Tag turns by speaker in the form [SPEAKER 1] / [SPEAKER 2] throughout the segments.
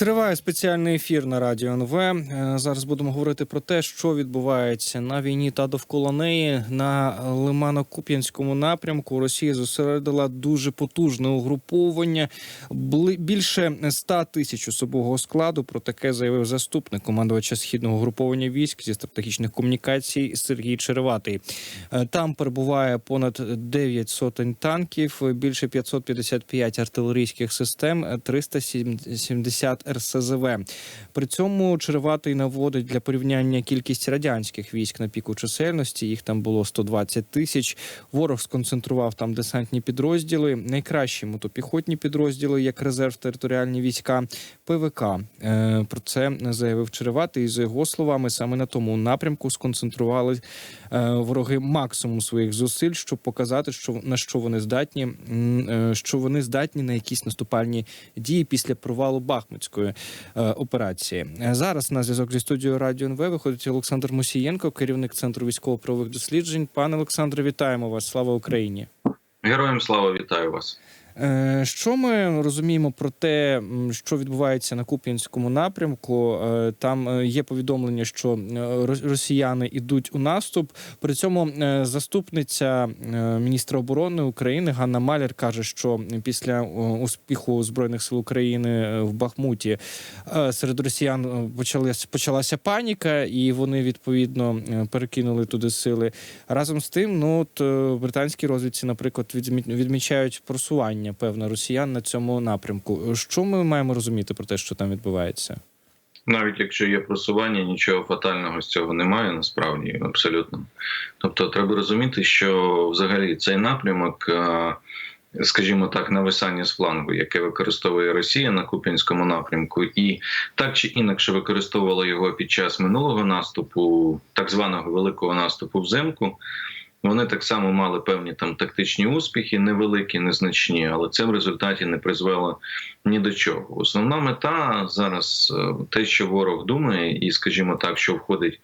[SPEAKER 1] Триває спеціальний ефір на радіо НВ. Е, Зараз будемо говорити про те, що відбувається на війні та довкола неї на Лимано-Куп'янському напрямку. Росія зосередила дуже потужне угруповання більше 100 тисяч особового складу. Про таке заявив заступник командувача східного угруповання військ зі стратегічних комунікацій Сергій Череватий. Е, Там перебуває понад 9 сотень танків, більше 555 артилерійських систем, е, 370 РСЗВ. При цьому Череватий наводить для порівняння кількість радянських військ на піку чисельності. Їх там було 120 тисяч. Ворог сконцентрував там десантні підрозділи. Найкращі мотопіхотні підрозділи, як резерв територіальні війська, ПВК. Е, Про це заявив Череватий. І за його словами, саме на тому напрямку сконцентрували е, вороги максимум своїх зусиль, щоб показати, що на що вони здатні, е, що вони здатні на якісь наступальні дії після провалу Бахмутської е, операції. Зараз на зв'язок зі студією Радіо НВ виходить Олександр Мусієнко, керівник центру військово-правових досліджень. Пане Олександре, вітаємо вас! Слава Україні!
[SPEAKER 2] Героям слава вітаю вас.
[SPEAKER 1] Е, Що ми розуміємо про те, що відбувається на Куп'янському напрямку? Е, Там е, є повідомлення, що росіяни йдуть у наступ. При цьому заступниця міністра оборони України Ганна Маляр каже, що після успіху збройних сил України в Бахмуті серед росіян почалась почалася паніка, і вони відповідно перекинули туди сили. Разом з тим, ну от британські розвідці, наприклад, відмі- відмічають просування певно росіян на цьому напрямку. Що ми маємо розуміти про те, що там відбувається?
[SPEAKER 2] Навіть якщо є просування, нічого фатального з цього немає, насправді абсолютно. Тобто, треба розуміти, що взагалі цей напрямок, е, скажімо так, нависання з флангу, яке використовує Росія на Куп'янському напрямку, і так чи інакше використовувала його під час минулого наступу, так званого великого наступу взимку. Вони так само мали певні там тактичні успіхи, невеликі, незначні, але це в результаті не призвело ні до чого. Основна мета зараз е, те, що ворог думає, і, скажімо так, що входить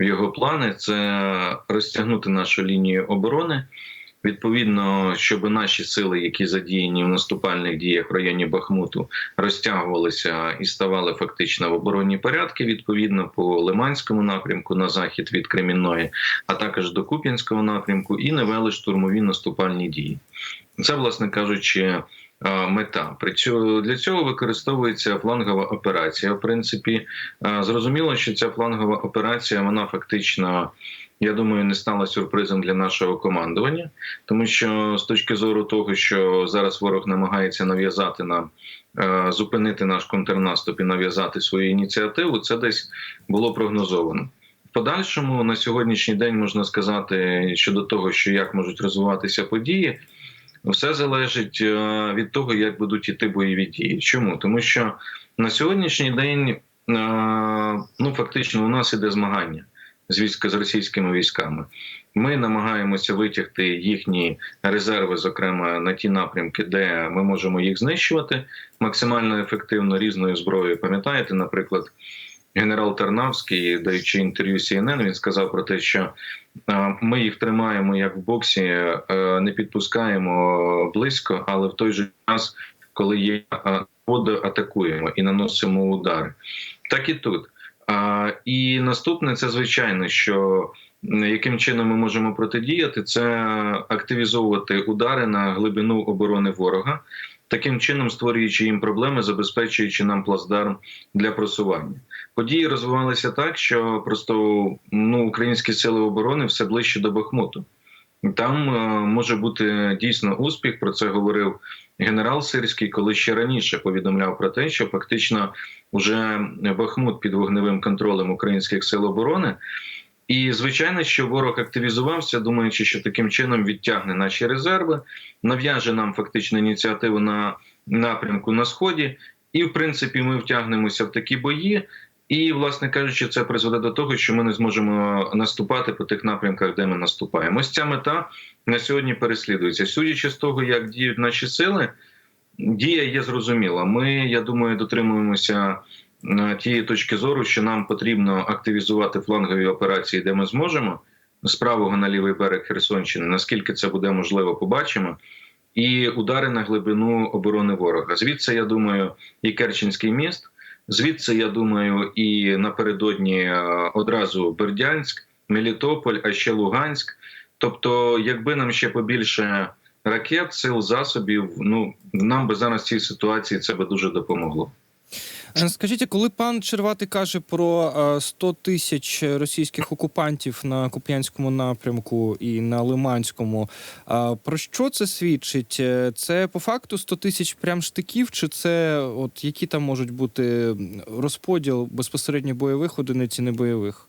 [SPEAKER 2] в його плани, це розтягнути нашу лінію оборони. Відповідно, щоб наші сили, які задіяні в наступальних діях в районі Бахмуту, розтягувалися і ставали фактично в оборонні порядки, відповідно по Лиманському напрямку на захід від Кремінної, а також до Куп'янського напрямку, і не вели штурмові наступальні дії. Це, власне кажучи, е, мета. При цьому для цього використовується флангова операція. В принципі, е, зрозуміло, що ця флангова операція вона фактично. Я думаю, не стала сюрпризом для нашого командування, тому що з точки зору того, що зараз ворог намагається нав'язати нам е, зупинити наш контрнаступ і нав'язати свою ініціативу, це десь було прогнозовано. Подальшому на сьогоднішній день можна сказати щодо того, що як можуть розвиватися події, все залежить е, від того, як будуть іти бойові дії. Чому? Тому що на сьогоднішній день е, ну фактично у нас іде змагання з війська з російськими військами. Ми намагаємося витягти їхні резерви, зокрема на ті напрямки, де ми можемо їх знищувати максимально ефективно різною зброєю. Пам'ятаєте, наприклад, генерал Тарнавський, даючи інтерв'ю CNN, він сказав про те, що ми їх тримаємо як в боксі, е, не підпускаємо близько, але в той же час, коли є воду, атакуємо і наносимо удари. Так і тут. І наступне це звичайно, що яким чином ми можемо протидіяти, це активізовувати удари на глибину оборони ворога, таким чином створюючи їм проблеми, забезпечуючи нам плацдарм для просування. Події розвивалися так, що просто ну українські сили оборони все ближче до Бахмуту. Там е, може бути дійсно успіх. Про це говорив генерал Сирський, коли ще раніше повідомляв про те, що фактично вже Бахмут під вогневим контролем українських сил оборони. І звичайно, що ворог активізувався, думаючи, що таким чином відтягне наші резерви, нав'яже нам фактично ініціативу на напрямку на сході, і в принципі ми втягнемося в такі бої. І, власне кажучи, це призведе до того, що ми не зможемо наступати по тих напрямках, де ми наступаємо. Ось ця мета на сьогодні переслідується. Судячи з того, як діють наші сили, дія є зрозуміла. Ми, я думаю, дотримуємося е, тієї точки зору, що нам потрібно активізувати флангові операції, де ми зможемо з правого на лівий берег Херсонщини. Наскільки це буде можливо, побачимо. І удари на глибину оборони ворога. Звідси, я думаю, і Керченський міст. Звідси, я думаю, і напередодні е, одразу Бердянськ, Мелітополь, а ще Луганськ. Тобто, якби нам ще побільше ракет, сил, засобів, ну нам би зараз в цій ситуації це би дуже допомогло.
[SPEAKER 1] Е, Скажіть, коли пан Черватий каже про е, 100 тисяч російських окупантів на Куп'янському напрямку і на Лиманському, а про що це свідчить? Е, Це по факту 100 тисяч прям штиків, чи це от які там можуть бути розподіл безпосередньо бойових одиниць і небойових?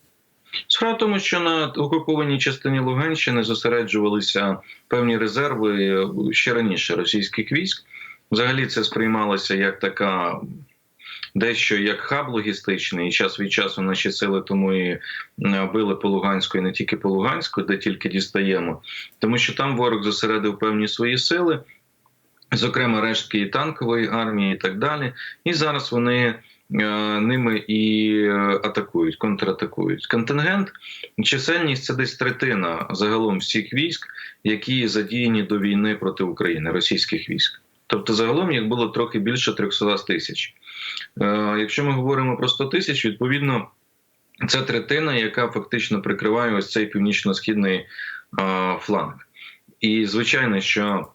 [SPEAKER 2] Справа в тому, що на окупованій частині Луганщини зосереджувалися певні резерви е, ще раніше російських військ. Взагалі це сприймалося як така дещо як хаб логістичний. І час від часу наші сили тому і е, били по Луганську, і не тільки по Луганську, де тільки дістаємо, тому що там ворог зосередив певні свої сили. Зокрема, рештки і танкової армії, і так далі. І зараз вони е, ними і е, атакують, контратакують. Контингент, чисельність це десь третина загалом всіх військ, які задіяні до війни проти України, російських військ. Тобто, загалом їх було трохи більше 300 тисяч. Е, Якщо ми говоримо про 100 тисяч, відповідно, це третина, яка фактично прикриває ось цей північно-східний е, фланг. І звичайно, що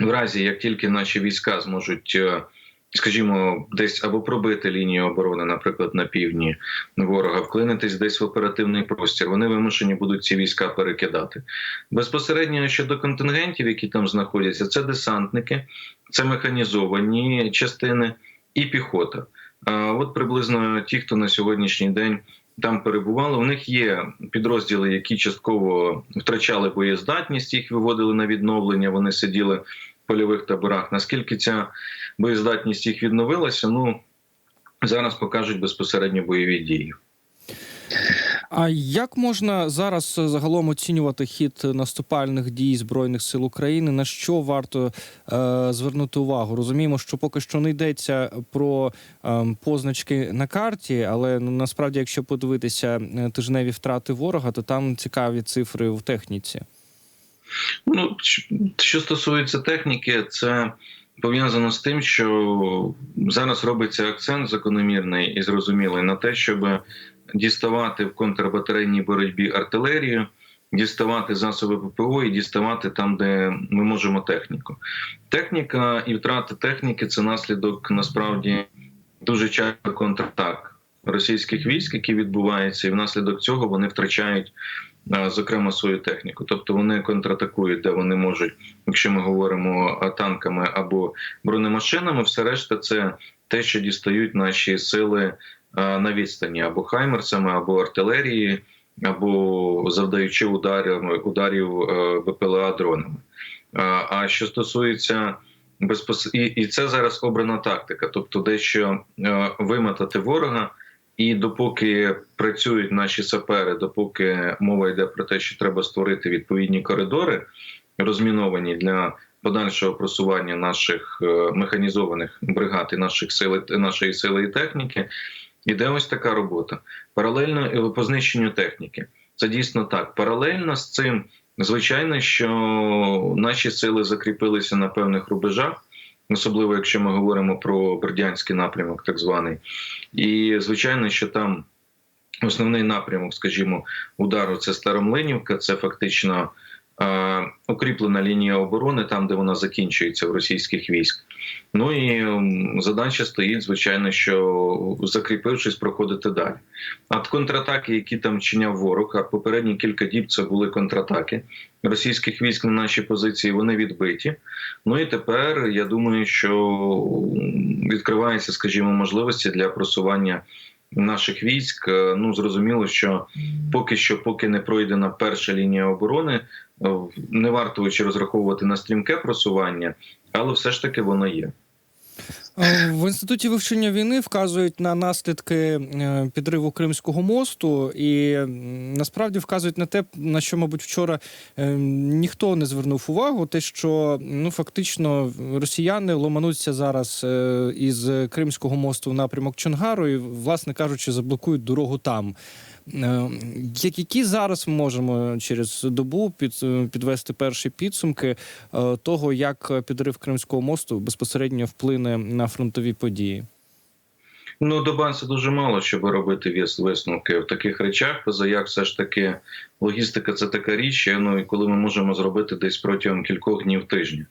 [SPEAKER 2] в разі як тільки наші війська зможуть, е, скажімо, десь або пробити лінію оборони, наприклад, на півдні ворога, вклинитись десь в оперативний простір, вони вимушені будуть ці війська перекидати. Безпосередньо щодо контингентів, які там знаходяться, це десантники, це механізовані частини і піхота. А от приблизно ті, хто на сьогоднішній день там перебували. У них є підрозділи, які частково втрачали боєздатність, їх виводили на відновлення. Вони сиділи в польових таборах. Наскільки ця боєздатність їх відновилася? Ну зараз покажуть безпосередньо бойові дії.
[SPEAKER 1] А як можна зараз е, загалом оцінювати хід наступальних дій збройних сил України? На що варто е, звернути увагу? Розуміємо, що поки що не йдеться про е, позначки на карті, але ну, насправді, якщо подивитися е, тижневі втрати ворога, то там цікаві цифри в техніці.
[SPEAKER 2] Ну що стосується техніки, це пов'язано з тим, що зараз робиться акцент закономірний і зрозумілий на те, щоб діставати в контрбатарейній боротьбі артилерію, діставати засоби ППО і діставати там, де ми можемо техніку. Техніка і втрата техніки це наслідок насправді дуже часто контратак російських військ, які відбуваються, і внаслідок цього вони втрачають. Зокрема, свою техніку, тобто вони контратакують, де вони можуть, якщо ми говоримо танками або бронемашинами, все решта це те, що дістають наші сили на відстані або хаймерсами, або артилерії, або завдаючи ударів ударів БПЛА дронами. А що стосується безпос... і, і це зараз обрана тактика, тобто дещо вимотати ворога. І допоки працюють наші сапери, допоки мова йде про те, що треба створити відповідні коридори, розміновані для подальшого просування наших механізованих бригад і наших сил нашої сили і техніки, іде ось така робота. Паралельно по знищенню техніки. Це дійсно так. Паралельно з цим, звичайно, що наші сили закріпилися на певних рубежах. Особливо, якщо ми говоримо про Бердянський напрямок, так званий, і звичайно, що там основний напрямок, скажімо, удару це Старомлинівка, це фактично укріплена лінія оборони, там де вона закінчується в російських військ. Ну і задача стоїть, звичайно, що закріпившись, проходити далі. А контратаки, які там чиняв ворог, а попередні кілька діб це були контратаки російських військ на наші позиції, вони відбиті. Ну і тепер я думаю, що відкриваються, скажімо, можливості для просування. Наших військ ну зрозуміло, що поки що, поки не пройдена перша лінія оборони, не варто чи розраховувати на стрімке просування, але все ж таки воно є.
[SPEAKER 1] В інституті вивчення війни вказують на наслідки підриву Кримського мосту, і насправді вказують на те, на що, мабуть, вчора ніхто не звернув увагу. Те, що ну фактично росіяни ломануться зараз із Кримського мосту в напрямок Чонгару, і, власне кажучи, заблокують дорогу там. Які зараз ми можемо через добу під, підвести перші підсумки того, як підрив Кримського мосту безпосередньо вплине на фронтові події?
[SPEAKER 2] Ну, до Банса дуже мало, щоб робити висновки в таких речах. Поза як все ж таки логістика це така річ, ну і коли ми можемо зробити десь протягом кількох днів тижня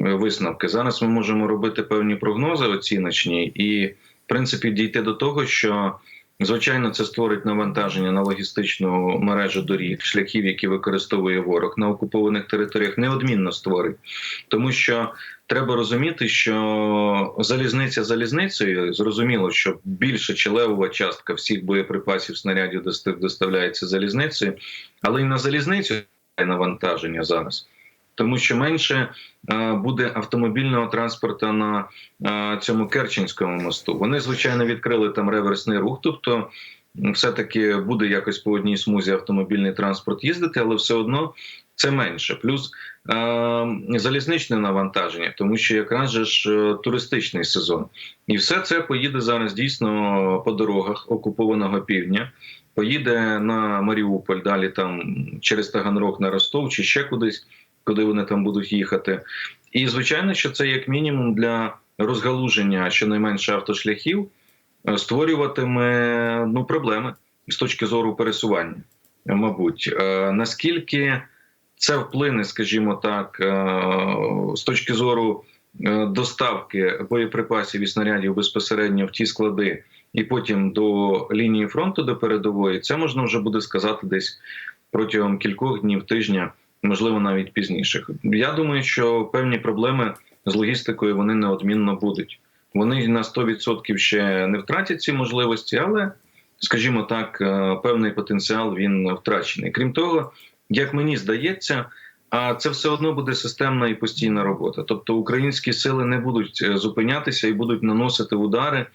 [SPEAKER 2] е, висновки. Зараз ми можемо робити певні прогнози оціночні і, в принципі, дійти до того, що звичайно це створить навантаження на логістичну мережу доріг, шляхів, які використовує ворог на окупованих територіях, неодмінно створить, тому що треба розуміти, що залізниця залізницею зрозуміло, що більше чи левова частка всіх боєприпасів снарядів доста- доставляється залізницею, але й на залізницю навантаження зараз. Тому що менше е, буде автомобільного транспорту на е, цьому Керченському мосту. Вони звичайно відкрили там реверсний рух, тобто все-таки буде якось по одній смузі автомобільний транспорт їздити, але все одно це менше. Плюс е, залізничне навантаження, тому що якраз же ж е, туристичний сезон, і все це поїде зараз дійсно по дорогах окупованого півдня. Поїде на Маріуполь, далі там через Таганрог на Ростов чи ще кудись, куди вони там будуть їхати. І звичайно, що це як мінімум для розгалуження щонайменше автошляхів е, створюватиме ну проблеми з точки зору пересування. Мабуть, Е, наскільки це вплине, скажімо так, е, з точки зору доставки боєприпасів і снарядів безпосередньо в ті склади, і потім до лінії фронту до передової, це можна вже буде сказати десь протягом кількох днів, тижня, можливо, навіть пізніше. Я думаю, що певні проблеми з логістикою вони неодмінно будуть. Вони на 100% ще не втратять ці можливості, але, скажімо так, е, певний потенціал він втрачений. Крім того, як мені здається, а це все одно буде системна і постійна робота. Тобто українські сили не будуть е, зупинятися і будуть наносити удари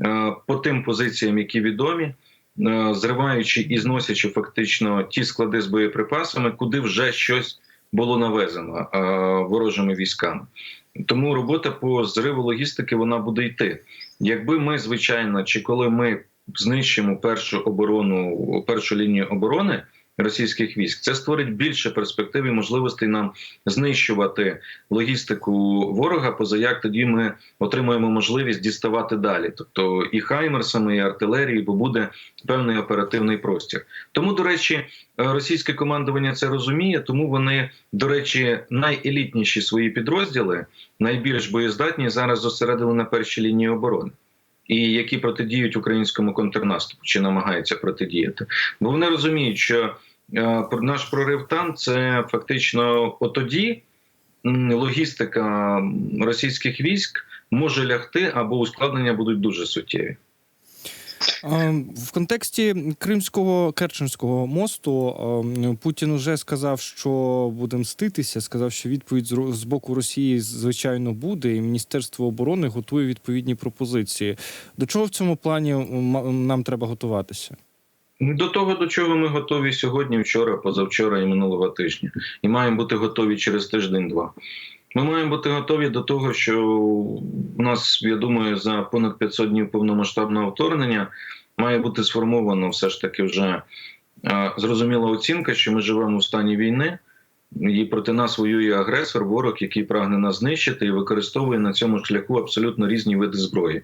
[SPEAKER 2] е, по тим позиціям, які відомі, зриваючи і зносячи фактично ті склади з боєприпасами, куди вже щось було навезено е, ворожими військами. Тому робота по зриву логістики вона буде йти. Якби ми, звичайно, чи коли ми знищимо першу оборону, першу лінію оборони російських військ, це створить більше перспектив і можливостей нам знищувати логістику ворога, поза як тоді ми отримуємо можливість діставати далі, тобто і хаймерсами, і артилерією, бо буде певний оперативний простір. Тому, до речі, е, російське командування це розуміє, тому вони, до речі, найелітніші свої підрозділи, найбільш боєздатні зараз зосередили на першій лінії оборони. І які протидіють українському контрнаступу чи намагаються протидіяти, бо вони розуміють, що наш прорив там це фактично отоді логістика російських військ може лягти або ускладнення будуть дуже суттєві.
[SPEAKER 1] В контексті Кримського Керченського мосту Путін вже сказав, що буде мститися. Сказав, що відповідь з боку Росії звичайно буде, і Міністерство оборони готує відповідні пропозиції. До чого в цьому плані нам треба готуватися?
[SPEAKER 2] До того, до чого ми готові сьогодні, вчора, позавчора і минулого тижня, і маємо бути готові через тиждень-два. Ми маємо бути готові до того, що у нас, я думаю, за понад 500 днів повномасштабного вторгнення має бути сформовано все ж таки вже зрозуміла оцінка, що ми живемо в стані війни, і проти нас воює агресор, ворог, який прагне нас знищити і використовує на цьому шляху абсолютно різні види зброї.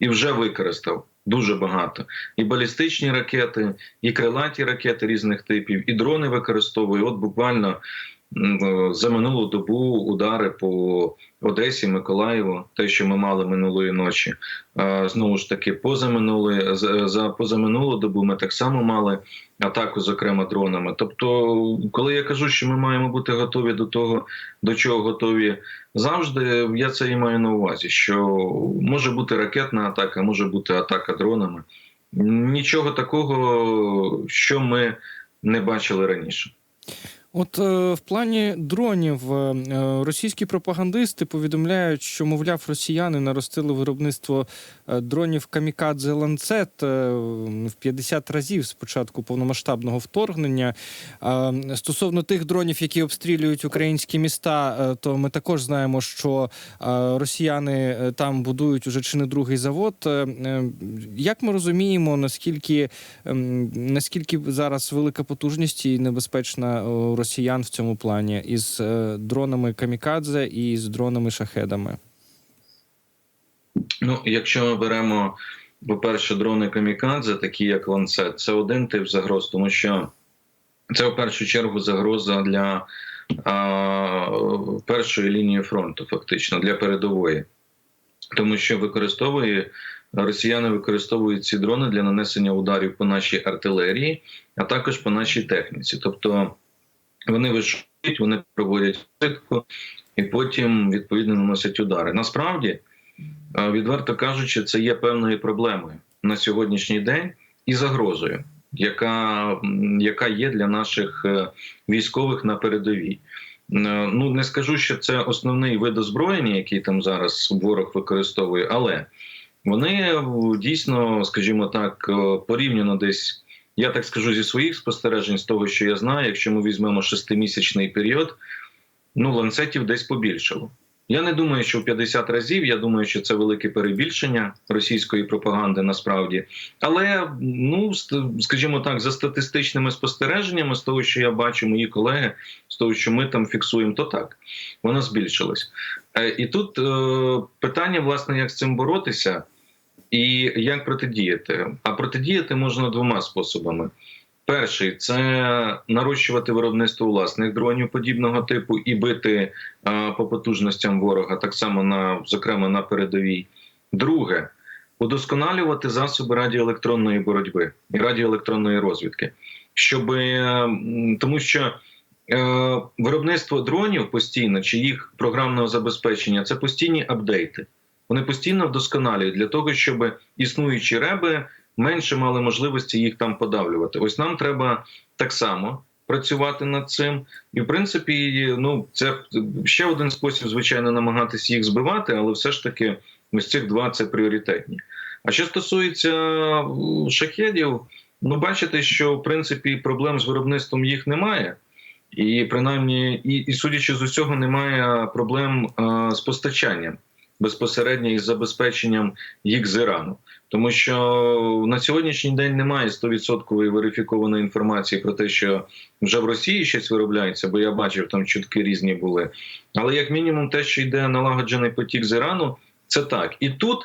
[SPEAKER 2] І вже використав дуже багато. І балістичні ракети, і крилаті ракети різних типів, і дрони використовує. От буквально за минулу добу удари по Одесі, Миколаєву, те, що ми мали минулої ночі. Знову ж таки, позаминули за за позаминулу добу ми так само мали атаку, зокрема дронами. Тобто, коли я кажу, що ми маємо бути готові до того, до чого готові завжди, я це і маю на увазі, що може бути ракетна атака, може бути атака дронами. Нічого такого, що ми не бачили раніше.
[SPEAKER 1] От е, в плані дронів е, російські пропагандисти повідомляють, що мовляв росіяни наростили виробництво е, дронів камікадзе ланцет е, в 50 разів з початку повномасштабного вторгнення. Е, Стосовно тих дронів, які обстрілюють українські міста, е, то ми також знаємо, що е, росіяни е, там будують уже чи не другий завод. Е, е, Як ми розуміємо, наскільки ем, наскільки зараз велика потужність і небезпечна росіян в цьому плані із е, дронами камікадзе і з дронами шахедами?
[SPEAKER 2] Ну, якщо ми беремо по-перше, дрони камікадзе, такі як ланцет, це один тип загроз, тому що це в першу чергу загроза для а, першої лінії фронту, фактично для передової, тому що використовує росіяни використовують ці дрони для нанесення ударів по нашій артилерії, а також по нашій техніці. Тобто вони вишують, вони проводять ситку і потім відповідно наносять удари. Насправді, е, відверто кажучи, це є певною проблемою на сьогоднішній день і загрозою, яка, яка є для наших е, військових на передовій. Е, Ну не скажу, що це основний вид озброєння, який там зараз ворог використовує, але вони дійсно, скажімо так, порівняно десь. Я так скажу зі своїх спостережень, з того, що я знаю, якщо ми візьмемо шестимісячний період, ну ланцетів десь побільшало. Я не думаю, що в 50 разів. Я думаю, що це велике перебільшення російської пропаганди насправді. Але ну скажімо так, за статистичними спостереженнями, з того, що я бачу, мої колеги, з того, що ми там фіксуємо, то так вона збільшилась. Е, І тут е, питання, власне, як з цим боротися і як протидіяти. А протидіяти можна двома способами. Перший це нарощувати виробництво власних дронів подібного типу і бити а, по потужностям ворога, так само на зокрема на передовій. Друге удосконалювати засоби радіоелектронної боротьби і радіоелектронної розвідки, щоб тому, що е, виробництво дронів постійно чи їх програмного забезпечення це постійні апдейти. Вони постійно вдосконалюють для того, щоб існуючі реби менше мали можливості їх там подавлювати. Ось нам треба так само працювати над цим. І в принципі, ну це ще один спосіб, звичайно, намагатися їх збивати, але все ж таки, ось цих два це пріоритетні. А що стосується шахедів, ну бачите, що в принципі проблем з виробництвом їх немає. І принаймні, і, і судячи з усього, немає проблем а, з постачанням безпосередньо із забезпеченням їх з Ірану. Тому що на сьогоднішній день немає 100% верифікованої інформації про те, що вже в Росії щось виробляється, бо я бачив, там чутки різні були. Але як мінімум, те, що йде налагоджений потік з Ірану, це так. І тут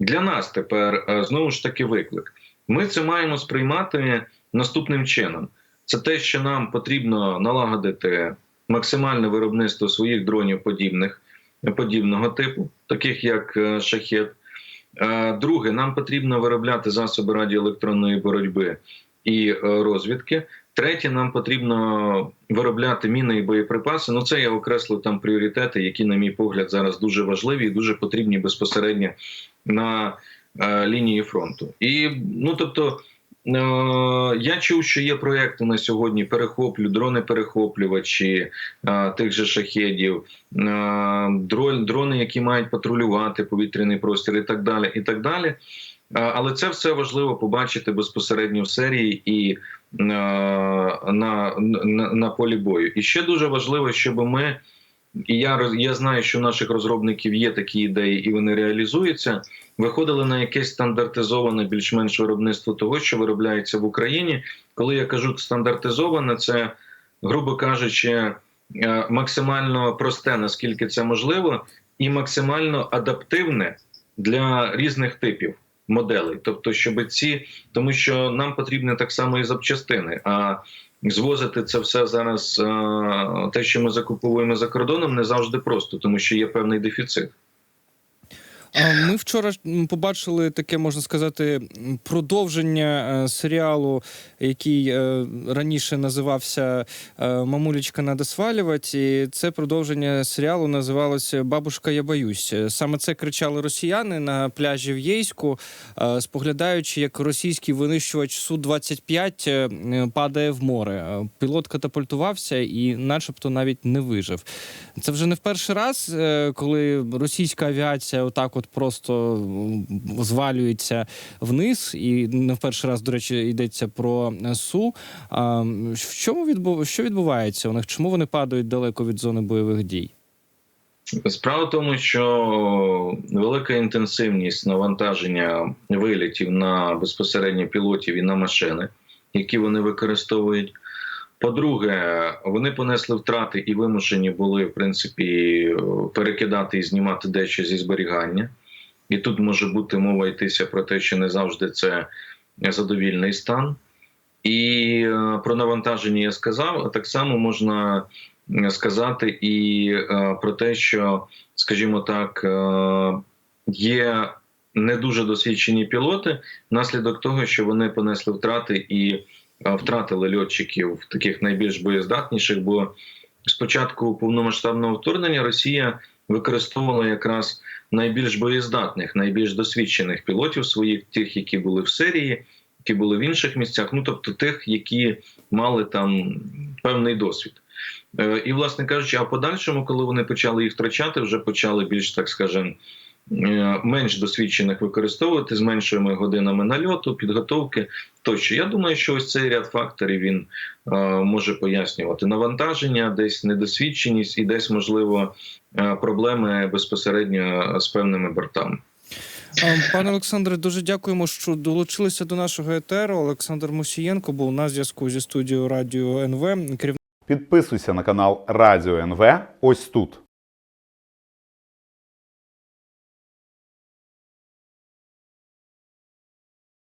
[SPEAKER 2] для нас тепер е, знову ж таки виклик. Ми це маємо сприймати наступним чином: це те, що нам потрібно налагодити максимальне виробництво своїх дронів подібних подібного типу, таких як е, шахет. Е, Друге, нам потрібно виробляти засоби радіоелектронної боротьби і е, розвідки. Третє, нам потрібно виробляти міни і боєприпаси. Ну це я окреслив там пріоритети, які, на мій погляд, зараз дуже важливі і дуже потрібні безпосередньо на лінії фронту. І ну тобто. Я чув, що є проекти на сьогодні перехоплю, дрони-перехоплювачі е, тих же шахедів, дрони, які мають патрулювати повітряний простір, і так далі. І так далі. Але це все важливо побачити безпосередньо в серії і на, на, на полі бою. І ще дуже важливо, щоб ми. І я я знаю, що у наших розробників є такі ідеї, і вони реалізуються. Виходили на якесь стандартизоване більш-менш виробництво того, що виробляється в Україні. Коли я кажу стандартизоване, це грубо кажучи, е, максимально просте, наскільки це можливо, і максимально адаптивне для різних типів моделей. Тобто, щоб ці, тому що нам потрібні так само і запчастини. А звозити це все зараз, е, те, що ми закуповуємо за кордоном, не завжди просто, тому що є певний дефіцит.
[SPEAKER 1] Ми вчора побачили таке, можна сказати, продовження е, серіалу, який е, раніше називався е, Мамулечка надо свалювать». І це продовження серіалу називалося Бабушка, я боюсь. Саме це кричали росіяни на пляжі в Єйську, споглядаючи, як російський винищувач су 25 е, падає в море. Пілот катапультувався і, начебто, навіть не вижив. Це вже не в перший раз, коли російська авіація отак от просто звалюється вниз, і не в перший раз, до речі, йдеться про е, су. А в чому відбу... що відбувається у них? Чому вони падають далеко від зони бойових дій?
[SPEAKER 2] Справа в тому, що велика інтенсивність навантаження вилітів на безпосередньо пілотів і на машини, які вони використовують. По-друге, вони понесли втрати і вимушені були, в принципі, перекидати і знімати дещо зі зберігання. і тут може бути мова йтися про те, що не завжди це задовільний стан. І е, про навантаження я сказав, а так само можна сказати і е, про те, що, скажімо так, е, є не дуже досвідчені пілоти внаслідок того, що вони понесли втрати і втратили льотчиків таких найбільш боєздатніших. Бо спочатку повномасштабного вторгнення Росія використовувала якраз найбільш боєздатних, найбільш досвідчених пілотів своїх, тих, які були в Сирії, які були в інших місцях, ну тобто тих, які мали там певний досвід. Е, І, власне кажучи, а в подальшому, коли вони почали їх втрачати, вже почали більш так скажем, е, менш досвідчених використовувати з меншими годинами нальоту, підготовки тощо. Я думаю, що ось цей ряд факторів він е, може пояснювати навантаження, десь недосвідченість і десь можливо е, проблеми безпосередньо з певними бортами.
[SPEAKER 1] Е, Пане Олександре, дуже дякуємо, що долучилися до нашого етеру. Олександр Мусієнко був на зв'язку зі студією Радіо НВ. Керівник
[SPEAKER 3] Підписуйся на канал Радіо НВ ось тут.